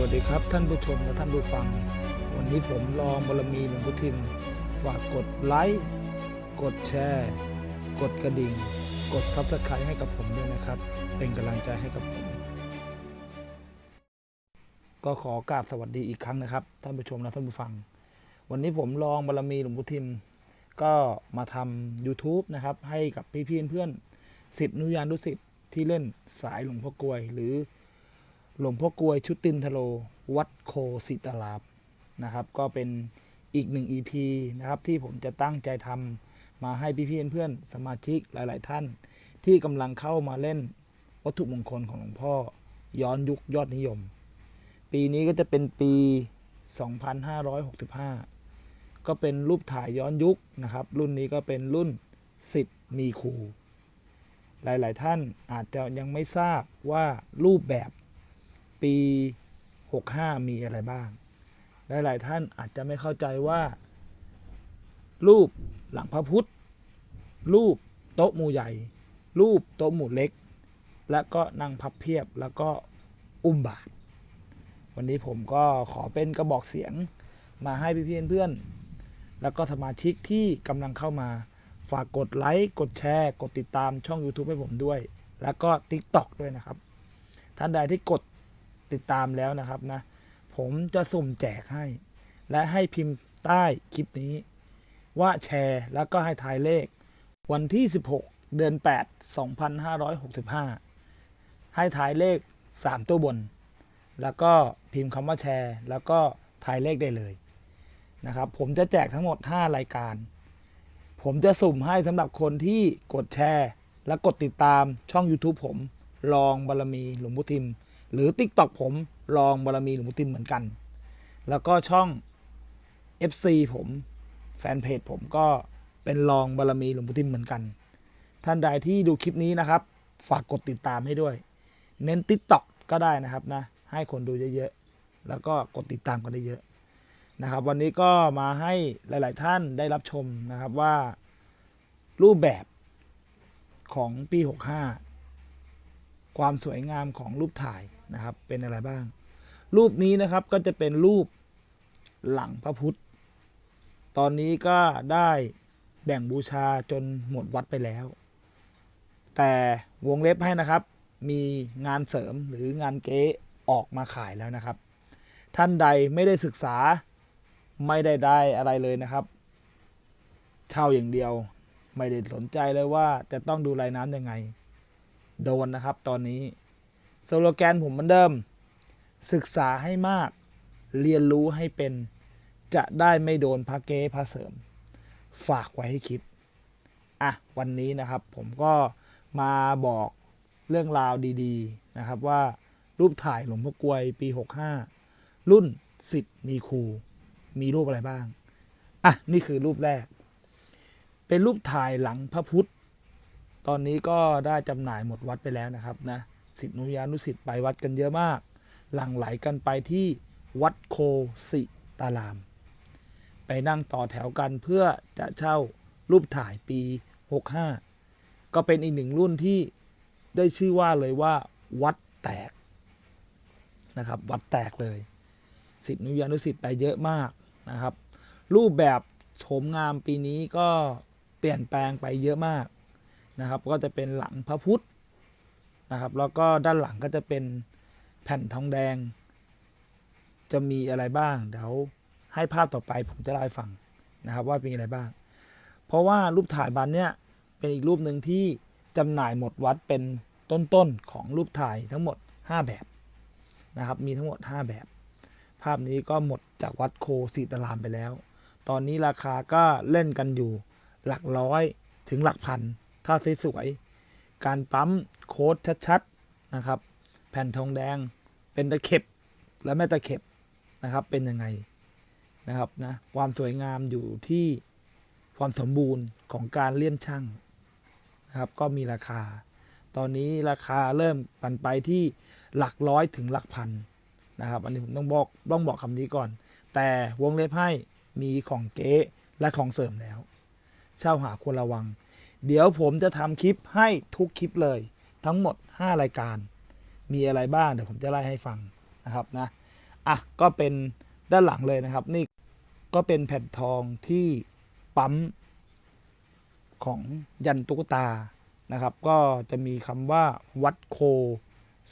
วัสดีครับท่านผู้ชมและท่านผู้ฟัง วันนี้ผมรองบารมีหลวงพุทิม ฝากกดไลค์กดแชร์ กดกระดิ่ง กดซับสไครต์ให้กับผมด้วยนะครับ เป็นกำลังใจให้กับผม ก็ขอกราบสวัสดีอีกครั้งนะครับ ท่านผู้ชมและท่านผู้ฟัง วันนี้ผมรองบารมีหลวงพุทิม ก็มาทำ YouTube นะครับให้กับพี่ๆเพื่อนๆสิทธินุยานดุสิตที่เล่นสายหลวงพ่อกลวยหรือ หลวงพ่อกลวยชุดตินทโล วัดโคสิตลาบนะครับ ก็เป็นอีกหนึ่ง EP นะครับ ที่ผมจะตั้งใจทำมาให้พี่ๆเพื่อนๆสมาชิกหลาย ๆ ท่าน ที่กำลังเข้ามาเล่นวัตถุมงคลของหลวงพ่อ ย้อนยุคยอดนิยม ปีนี้ก็จะเป็นปี 2565 ก็เป็นรูปถ่ายย้อนยุคนะครับ รุ่นนี้ก็เป็นรุ่น10มีครูหลาย ๆ ท่านอาจจะยังไม่ทราบว่ารูปแบบ ปี 65 มีอะไรบ้าง หลาย ๆ ท่านอาจจะไม่เข้าใจว่า รูปหลังพระพุทธ รูปโต๊ะหมู่ใหญ่ รูปโต๊ะหมู่เล็ก และก็นั่งพับเพียบแล้วก็อุ้มบาตรวันนี้ผมก็ขอเป็นกระบอกเสียงมาให้พี่เพื่อนๆแล้วก็สมาชิกที่กำลังเข้ามาฝากกดไลค์ กดแชร์ กดติดตามช่อง YouTube ให้ผมด้วย แล้วก็ TikTok ด้วยนะครับ ท่านใดที่กด ติดตามแล้วนะครับนะ ผมจะสุ่มแจกให้ และให้พิมพ์ใต้คลิปนี้ ว่าแชร์แล้วก็ให้ทายเลข วันที่ 16 เดือน 8 2565 ให้ทายเลข 3 ตัวบน แล้วก็พิมพ์คำว่าแชร์ แล้วก็ทายเลขได้เลยนะครับ ผมจะแจกทั้งหมด 5 รายการ ผมจะสุ่มให้สำหรับคนที่กดแชร์ และกดติดตามช่อง YouTube ผม ลองบารมีหลวงพุทิม หรือ TikTok ผมลองบารมีหลวงพุทิมเหมือนกัน แล้วก็ช่อง FC ผมแฟนเพจผมก็เป็นลองบารมีหลวงพุทิมเหมือนกัน ท่านใดที่ดูคลิปนี้นะครับ ฝากกดติดตามให้ด้วย เน้น TikTok ก็ได้นะครับนะ ให้คนดูเยอะๆ แล้วก็กดติดตามกันได้เยอะนะครับ วันนี้ก็มาให้หลาย ๆ ท่านได้รับชมนะครับว่ารูปแบบของปี 65 ความสวยงามของรูปถ่าย นะครับเป็นอะไรบ้าง รูปนี้นะครับก็จะเป็นรูปหลังพระพุทธ ตอนนี้ก็ได้แบ่งบูชาจนหมดวัดไปแล้ว แต่วงเล็บให้นะครับ มีงานเสริมหรืองานเก๊ออกมาขายแล้วนะครับ ท่านใดไม่ได้ศึกษาไม่ได้ได้อะไรเลยนะครับเช่าอย่างเดียวไม่ได้สนใจเลยว่าจะต้องดูรายน้ำยังไง โดนนะครับตอนนี้ สโลแกนผมเหมือนเดิม ศึกษาให้มาก เรียนรู้ให้เป็น จะได้ไม่โดนพระเก้พระเสริม ฝากไว้ให้คิด อะ วันนี้นะครับผมก็มาบอกเรื่องราวดีๆนะครับว่ารูปถ่ายหลวงพ่อกลวยปี 65 รุ่นสิทธิ์มีครู มีรูปอะไรบ้าง อะ นี่คือรูปแรก เป็นรูปถ่ายหลังพระพุทธ ตอนนี้ก็ได้จำหน่ายหมดวัดไปแล้วนะครับนะ สิทธินุยานุสิทธิ์ไปวัดกันเยอะมาก หลั่งไหลกันไปที่วัดโคสิตาราม ไปนั่งต่อแถวกันเพื่อจะเช่ารูปถ่ายปี 65 ก็เป็นอีกหนึ่งรุ่นที่ได้ชื่อว่าเลยว่าวัดแตกนะครับ วัดแตกเลยสิทธินุยานุสิทธิ์ไปเยอะมากนะครับ รูปแบบโฉมงามปีนี้ก็เปลี่ยนแปลงไปเยอะมากนะครับ ก็จะเป็นหลังพระพุทธ นะครับ แล้วก็ด้านหลังก็จะเป็นแผ่นทองแดง จะมีอะไรบ้าง เดี๋ยวให้ภาพต่อไปผมจะเล่าให้ฟังนะครับว่ามีอะไรบ้าง เพราะว่ารูปถ่ายบันเนี่ยเป็นอีกรูปหนึ่งที่จำหน่ายหมดวัดเป็นต้นๆของรูปถ่ายทั้งหมด 5 แบบนะครับ มีทั้งหมด 5 แบบ ภาพนี้ก็หมดจากวัดโคสีตารามไปแล้ว ตอนนี้ราคาก็เล่นกันอยู่หลักร้อยถึงหลักพัน ถ้าสวย การปั๊มโค้ดชัดๆนะครับ แผ่นทองแดงเป็นตะเข็บและแม่ตะเข็บนะครับเป็นยังไงนะครับนะความสวยงามอยู่ที่ความสมบูรณ์ของการเลี่ยมช่างนะครับ ก็มีราคา ตอนนี้ราคาเริ่มปันไปที่หลักร้อยถึงหลักพันนะครับ อันนี้ผมต้องบอกต้องบอกคำนี้ก่อน แต่วงเล็บให้มีของเก๊และของเสริมแล้ว เช่าหาควรระวัง เดี๋ยวผมจะทำคลิปให้ทุกคลิปเลย ทั้งหมด 5 รายการ มีอะไรบ้างเดี๋ยวผมจะไล่ให้ฟังนะครับนะอะก็เป็นด้านหลังเลยนะครับ นี่ก็เป็นแผ่นทองที่ปั๊มของยันตุ๊กตานะครับ ก็จะมีคำว่าวัดโค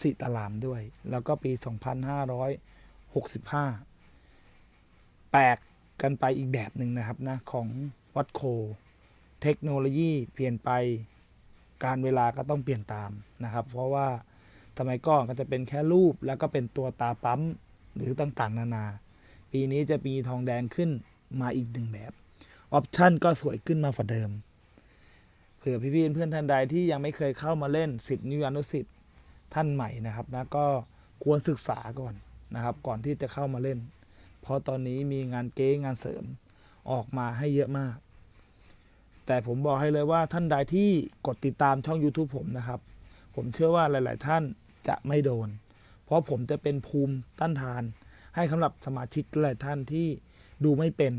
สิตารามด้วย แล้วก็ปี 2565 แปลกกันไปอีกแบบหนึ่งนะครับนะของวัดโค เทคโนโลยีเปลี่ยนไปการเวลาก็ต้องเปลี่ยนตามนะครับ เพราะว่าสมัยก่อนก็จะเป็นแค่รูปแล้วก็เป็นตัวตาปั๊มหรือต่างๆ นานา ปีนี้จะมีทองแดงขึ้นมาอีกหนึ่งแบบออปชั่นก็สวยขึ้นมาฝ่าเดิม เผื่อพี่ๆเพื่อนท่านใดที่ยังไม่เคยเข้ามาเล่นสิทธินิยานุสิทธิ์ท่านใหม่นะครับนะก็ควรศึกษาก่อนนะครับ ก่อนที่จะเข้ามาเล่น เพราะตอนนี้มีงานเก๊งานเสริมออกมาให้เยอะมาก แต่ผมบอกให้เลยว่าท่านใดที่กดติดตามช่อง YouTube ผมนะครับ ผมเชื่อว่าหลาย ๆ ท่านจะไม่โดน เพราะผมจะเป็นภูมิต้านทาน ให้สำหรับสมาชิกหลายท่านที่ดูไม่เป็น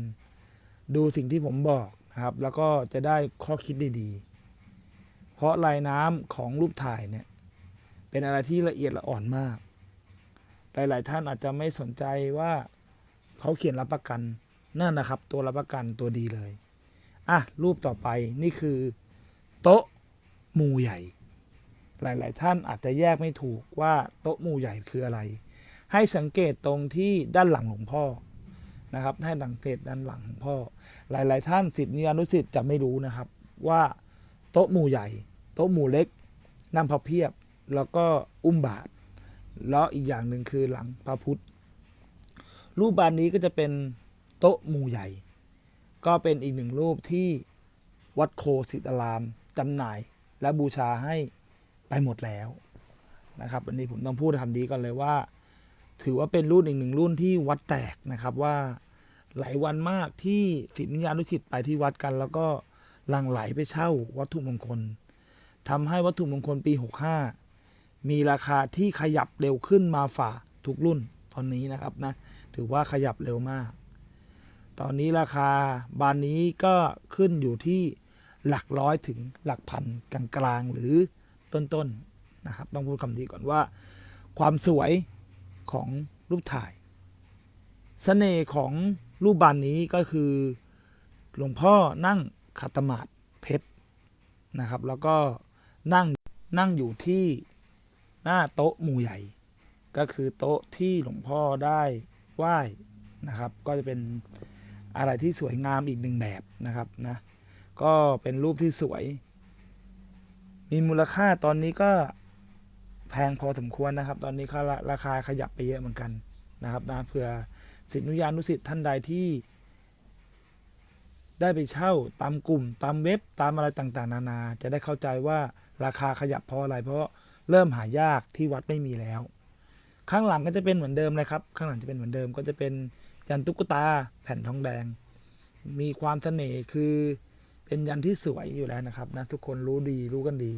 ดูสิ่งที่ผมบอกนะครับ แล้วก็จะได้ข้อคิดดี ๆ เพราะลายน้ำของรูปถ่ายเนี่ยเป็นอะไรที่ละเอียดละอ่อนมาก หลาย ๆ ท่านอาจจะไม่สนใจว่าเขาเขียนรับประกันนั่นนะครับ ตัวรับประกันตัวดีเลย อะรูปต่อไปนี่คือโต๊ะหมู่ใหญ่ หลาย ๆ ท่านอาจจะแยกไม่ถูกว่าโต๊ะหมู่ใหญ่คืออะไร ให้สังเกตตรงที่ด้านหลังหลวงพ่อนะครับให้สังเกตด้านหลังหลวงพ่อ หลาย ๆ ท่านสิทธิอนุสิทธิ์จะไม่รู้นะครับว่าโต๊ะหมู่ใหญ่ โต๊ะหมู่เล็กนั่งพับเพียบแล้วก็อุ้มบาทแล้วอีกอย่างหนึ่งคือหลังพระพุทธรูปบานนี้ก็จะเป็นโต๊ะหมู่ใหญ่ ก็เป็นอีกหนึ่งรูปที่วัดโคสิตารามจำหน่ายและบูชาให้ไปหมดแล้วนะครับอันนี้ผมต้องพูดคำนี้ก่อนเลยว่า ถือว่าเป็นรุ่นอีกหนึ่งรุ่นที่วัดแตกนะครับว่าหลายวันมากที่ศิษยานุศิษย์ไปที่วัดกัน แล้วก็หลั่งไหลไปเช่าวัตถุมงคลทำให้วัตถุมงคลปี 65 มีราคาที่ขยับเร็วขึ้นมาฝ่าทุกรุ่นตอนนี้นะครับนะถือว่าขยับเร็วมาก ตอนนี้ราคาบานนี้ก็ขึ้นอยู่ที่หลักร้อยถึงหลักพันกลางกลางๆหรือต้นๆนะครับ ต้องพูดคำนี้ก่อนว่า ความสวยของรูปถ่ายเสน่ห์ของรูปบานนี้ก็คือหลวงพ่อนั่งขัดสมาธิเพชรนะครับ แล้วก็นั่งนั่งอยู่ที่หน้าโต๊ะหมู่ใหญ่ ก็คือโต๊ะที่หลวงพ่อได้ไหว้นะครับ ก็จะเป็น อะไรที่สวยงามอีกหนึ่งแบบนะครับนะก็เป็นรูปที่สวย มีมูลค่าตอนนี้ก็แพงพอสมควรนะครับ ตอนนี้ก็ราราคาขยับไปเยอะเหมือนกันนะครับนะเผื่อสิทธินุยานุสิทธิ์ท่านใดที่ได้ไปเช่าตามกลุ่มตามเว็บตามอะไรต่างๆ นานา จะได้เข้าใจว่าราคาขยับเพราะอะไร เพราะเริ่มหายากที่วัดไม่มีแล้ว ข้างหลังก็จะเป็นเหมือนเดิมเลยครับ ข้างหลังจะเป็นเหมือนเดิมก็จะเป็น ยันตุ๊กตาแผ่นทองแดง มีความเสน่ห์คือเป็นยันที่สวยอยู่แล้วนะครับนะทุกคนรู้ดีรู้กันดี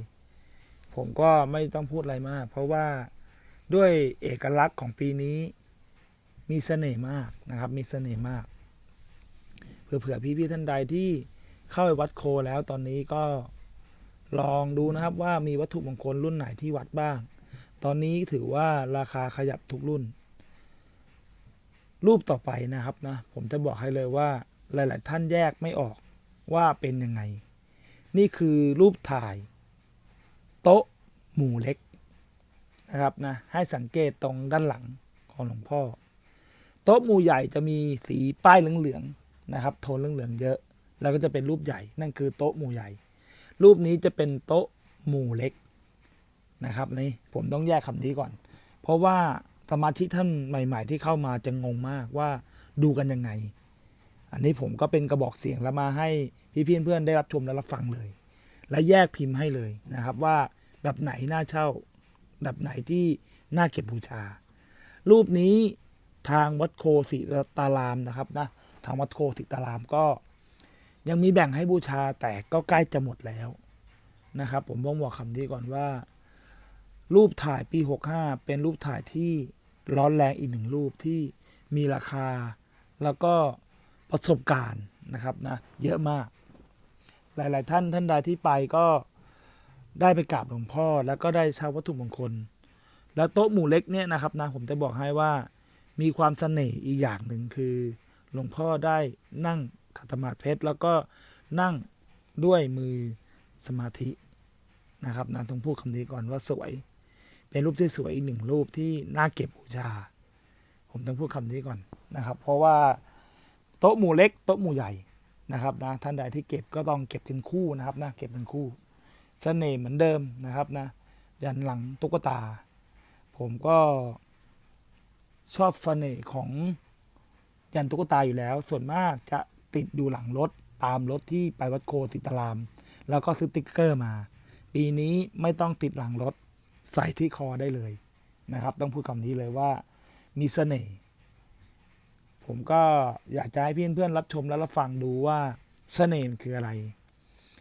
ผมก็ไม่ต้องพูดอะไรมาก เพราะว่าด้วยเอกลักษณ์ของปีนี้มีเสน่ห์มากนะครับ มีเสน่ห์มากเผื่อพี่ๆท่านใดที่เข้าไปวัดโคแล้วตอนนี้ก็ลองดูนะครับว่ามีวัตถุมงคลรุ่นไหนที่วัดบ้าง ตอนนี้ถือว่าราคาขยับทุกรุ่น รูปต่อไปนะครับนะผมจะบอกให้เลยว่าหลาย ๆ ท่านแยกไม่ออกว่าเป็นยังไง นี่คือรูปถ่าย โต๊ะหมู่เล็กนะครับนะให้สังเกตตรงด้านหลังของหลวงพ่อ โต๊ะหมู่ใหญ่จะมีสีป้ายเหลือง ๆ นะครับ โทนเหลือง ๆ เยอะ แล้วก็จะเป็นรูปใหญ่นั่นคือโต๊ะหมู่ใหญ่ รูปนี้จะเป็นโต๊ะหมู่เล็กนะครับนี่ผมต้องแยกคำนี้ก่อน เพราะว่า สมาชิกท่านใหม่ ๆ ที่เข้ามาจะงงมากว่าดูกันยังไง อันนี้ผมก็เป็นกระบอกเสียงแล้วมาให้พี่เพื่อนๆได้รับชมและรับฟังเลย และแยกพิมพ์ให้เลยนะครับ ว่าแบบไหนน่าเช่า แบบไหนที่น่าเก็บบูชา รูปนี้ทางวัดโคสิตารามนะครับนะทางวัดโคสิตารามก็ ยังมีแบ่งให้บูชาแต่ก็ใกล้จะหมดแล้วนะครับ ผมต้องบอกคำนี้ก่อนว่า รูปถ่ายปี 65 เป็นรูปถ่ายที่ ร้อนแรงอีกหนึ่งรูปที่มีราคา แล้วก็ประสบการณ์นะครับนะเยอะมาก หลาย ๆ ท่านท่านใดที่ไปก็ได้ไปกราบหลวงพ่อ แล้วก็ได้เช่าวัตถุมงคล แล้วโต๊ะหมู่เล็กเนี่ยนะครับนะผมจะบอกให้ว่ามีความเสน่ห์อีกอย่างหนึ่งคือ หลวงพ่อได้นั่งขัดสมาเพชรแล้วก็นั่งด้วยมือสมาธินะครับนะต้องพูดคำนี้ก่อนว่าสวย เป็นรูปที่สวยอีกหนึ่งรูปที่น่าเก็บบูชา ผมต้องพูดคำนี้ก่อนนะครับ เพราะว่าโต๊ะหมู่เล็กโต๊ะหมู่ใหญ่นะครับนะท่านใดที่เก็บก็ต้องเก็บเป็นคู่นะครับนะเก็บเป็นคู่เสน่ห์เหมือนเดิมนะครับนะยันหลังตุ๊กตา ผมก็ชอบเสน่ห์ของยันตุ๊กตาอยู่แล้ว ส่วนมากจะติดอยู่หลังรถตามรถที่ไปวัดโคสิตาราม แล้วก็ซื้อติ๊กเกอร์มา ปีนี้ไม่ต้องติดหลังรถ ใส่ที่คอได้เลยนะครับ ต้องพูดคำนี้เลยว่ามีเสน่ห์ผมก็อยากจะให้เพื่อนๆรับชมและรับฟังดูว่าเสน่ห์คืออะไร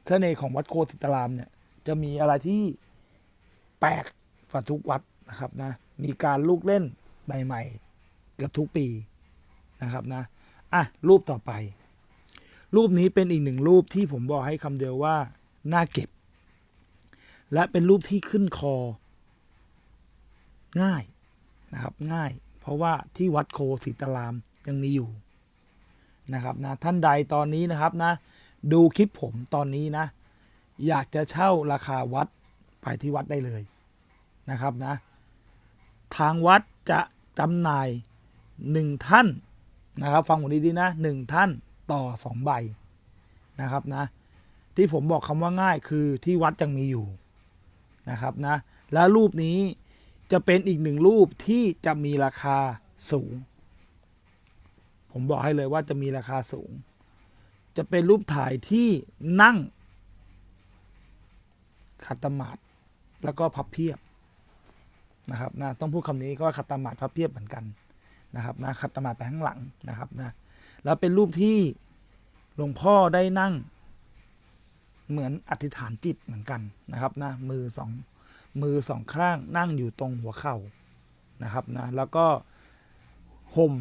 เสน่ห์ของวัดโคสิตรามเนี่ยจะมีอะไรที่แปลกกว่าทุกวัดนะครับนะมีการลูกเล่นใหม่ๆเกือบทุกปีนะครับนะอะรูปต่อไป รูปนี้เป็นอีกหนึ่งรูปที่ผมบอกให้คำเดียวว่าน่าเก็บ และเป็นรูปที่ขึ้นคอ ง่ายนะครับง่าย เพราะว่าที่วัดโคศิตารามยังมีอยู่นะครับนะท่านใดตอนนี้นะครับนะดูคลิปผมตอนนี้นะ อยากจะเช่าราคาวัดไปที่วัดได้เลยนะครับนะทางวัดจะจำหน่ายหนึ่งท่านนะครับ ฟังผมดีๆนะหนึ่งท่านต่อสองใบนะครับนะที่ผมบอกคำว่าง่ายคือที่วัดยังมีอยู่นะครับนะและรูปนี้ จะเป็นอีกหนึ่งรูปที่จะมีราคาสูง ผมบอกให้เลยว่าจะมีราคาสูง จะเป็นรูปถ่ายที่นั่งขัดตมาดแล้วก็พับเพียบนะครับนะต้องพูดคำนี้ก็ว่าขัดตมาดพับเพียบเหมือนกันนะครับนะขัดตมาดไปข้างหลังนะครับนะแล้วเป็นรูปที่หลวงพ่อได้นั่ง เหมือนอธิษฐานจิตเหมือนกันนะครับนะมือสอง มือสองข้างนั่งอยู่ตรงหัวเข่านะครับนะแล้วก็ห่ม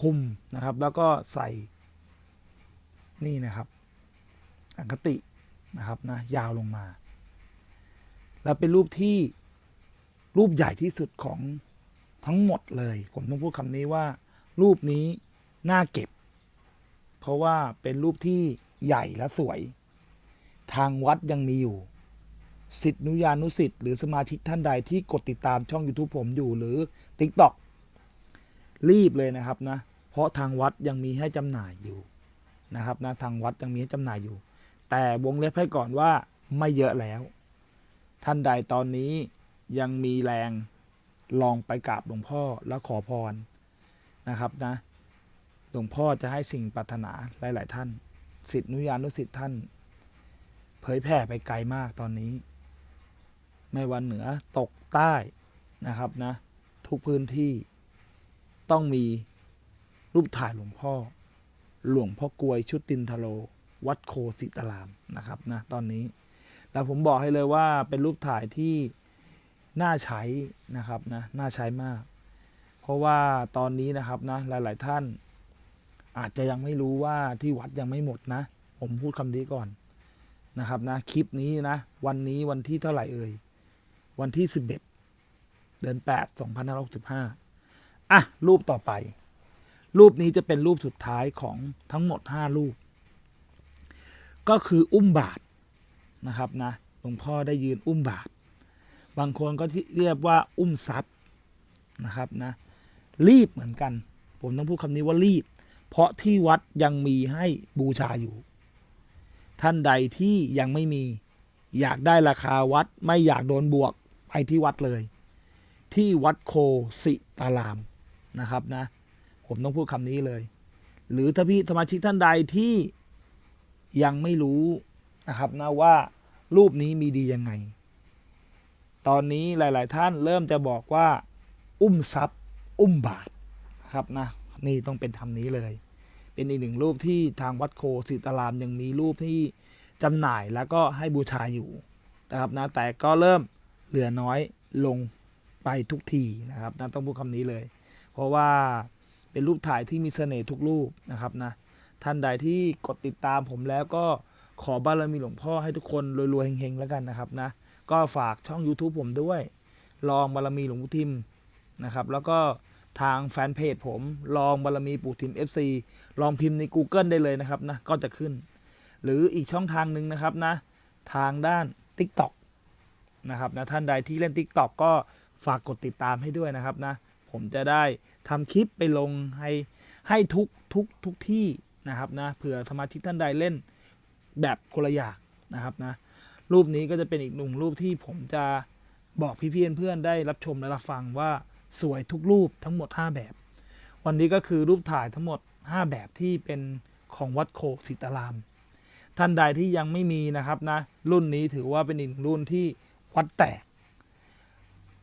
คุมนะครับ แล้วก็ใส่นี่นะครับ อังคตินะครับนะยาวลงมา แล้วเป็นรูปที่รูปใหญ่ที่สุดของทั้งหมดเลย ผมต้องพูดคำนี้ว่า รูปนี้น่าเก็บ เพราะว่าเป็นรูปที่ใหญ่และสวย ทางวัดยังมีอยู่ สิทธินุยานุสิทธิ์หรือสมาชิกท่านใดที่กดติดตามช่อง YouTube ผมอยู่หรือ TikTok รีบเลยนะครับนะ เพราะทางวัดยังมีให้จำหน่ายอยู่นะครับนะทางวัดยังมีให้จำหน่ายอยู่ แต่วงเล็บให้ก่อนว่าไม่เยอะแล้ว ท่านใดตอนนี้ยังมีแรงลองไปกราบหลวงพ่อแล้วขอพรนะครับนะหลวงพ่อจะให้สิ่งปรารถนาหลาย ๆ ท่าน สิทธินุยานุสิทธิ์ท่าน เผยแผ่ไปไกลมากตอนนี้ ไม่วันเหนือตกใต้นะครับนะทุกพื้นที่ต้องมีรูปถ่ายหลวงพ่อ หลวงพ่อกวยชุดตินทโล วัดโคสิตรามนะครับนะตอนนี้ แล้วผมบอกให้เลยว่าเป็นรูปถ่ายที่น่าใช้นะครับนะน่าใช้มาก เพราะว่าตอนนี้นะครับนะหลาย ๆ ท่าน อาจจะยังไม่รู้ว่าที่วัดยังไม่หมดนะ ผมพูดคำนี้ก่อนนะครับนะคลิปนี้นะ วันนี้วันที่เท่าไหร่เอ่ย วันที่ 11 เดือน 8 2565 อะ รูปต่อไป รูปนี้จะเป็นรูปสุดท้ายของทั้งหมด 5 รูป ก็คืออุ้มบาทนะครับนะหลวงพ่อได้ยืนอุ้มบาท บางคนก็เรียกว่าอุ้มทรัพย์นะครับนะรีบเหมือนกัน ผมต้องพูดคำนี้ว่ารีบ เพราะที่วัดยังมีให้บูชาอยู่ ท่านใดที่ยังไม่มี อยากได้ราคาวัดไม่อยากโดนบวก ไปที่วัดเลย ที่วัดโคสิตารามนะครับนะ ผมต้องพูดคำนี้เลย หรือถ้าพี่สมาชิกท่านใดที่ยังไม่รู้นะครับนะว่ารูปนี้มีดียังไง ตอนนี้หลาย ๆ ท่านเริ่มจะบอกว่า อุ้มทรัพย์ อุ้มบาทนะครับนะนี่ต้องเป็นคำนี้เลย เป็นอีกหนึ่งรูปที่ทางวัดโคสิตารามยังมีรูปที่จำหน่ายแล้วก็ให้บูชาอยู่นะครับนะแต่ก็เริ่ม เหลือน้อยลงไปทุกทีนะครับนะต้องพูดคำนี้เลย เพราะว่าเป็นรูปถ่ายที่มีเสน่ห์ทุกรูปนะครับนะท่านใดที่กดติดตามผมแล้วก็ขอบารมีหลวงพ่อให้ทุกคนรวยๆเฮงๆแล้วกันนะครับนะก็ฝากช่อง YouTube ผมด้วย ลองบารมีหลวงพ่ทิมนะครับ แล้วก็ทางแฟนเพจผมลองบารมีปู่ทิม FC ลองพิมพ์ใน Google ได้เลยนะครับนะก็จะขึ้น หรืออีกช่องทางหนึ่งนะครับนะทางด้าน TikTok นะครับนะท่านใดที่เล่น TikTok ก็ฝากกดติดตามให้ด้วยนะครับนะผมจะได้ทำคลิปไปลงให้ให้ทุกทุกทุกที่นะครับนะเผื่อสมาชิกท่านใดเล่นแบบคนละอย่างนะครับนะรูปนี้ก็จะเป็นอีกหนึ่งรูปที่ผมจะบอกพี่ๆเพื่อนๆได้รับชมและรับฟังว่าสวยทุกรูปทั้งหมด 5 แบบ วันนี้ก็คือรูปถ่ายทั้งหมด 5 แบบที่เป็นของวัดโคกศิตาราม ท่านใดที่ยังไม่มีนะครับนะรุ่นนี้ถือว่าเป็นอีกหนึ่งรุ่นที่ วัดแตก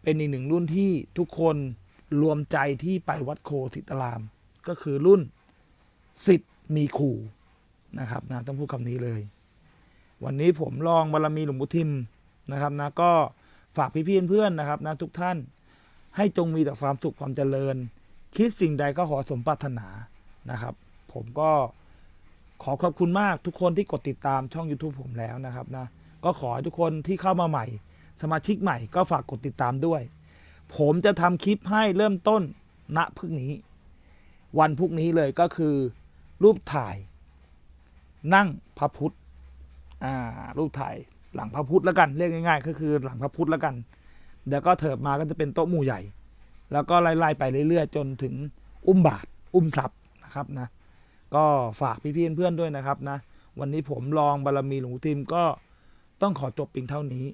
เป็นอีกหนึ่งรุ่นที่ทุกคนรวมใจที่ไปวัดโคศิตราม ก็คือรุ่นสิทธิ์มีขู่นะครับนะต้องพูดคำนี้เลย วันนี้ผมลองบารมีหลวงปู่ทิมนะครับนะก็ฝากพี่ๆเพื่อนๆนะครับนะทุกท่านให้จงมีแต่ความสุขความเจริญ คิดสิ่งใดก็ขอสมปรารถนานะครับ ผมก็ขอขอบคุณมากทุกคนที่กดติดตามช่อง YouTube ผมแล้วนะครับนะก็ขอให้ทุกคนที่เข้ามาใหม่ สมาชิกใหม่ก็ฝากกดติดตามด้วย ผมจะทำคลิปให้เริ่มต้นณพรุ่งนี้ วันพรุ่งนี้เลยก็คือ รูปถ่าย นั่งพระพุทธอ่ารูปถ่ายหลังพระพุทธแล้วกันเรียกง่ายๆ ก็คือหลังพระพุทธแล้วกันเดี๋ยวก็เถิบมาก็จะเป็นโต๊ะหมู่ใหญ่ แล้วก็ไล่ๆไปเรื่อยๆ จนถึงอุ้มบาทอุ้มทรัพ์นะครับนะก็ฝากพี่ๆเพื่อนๆด้วยนะครับนะวันนี้ผมลองบารมีหลวงทิมก็ต้องขอจบเพียงเท่านี้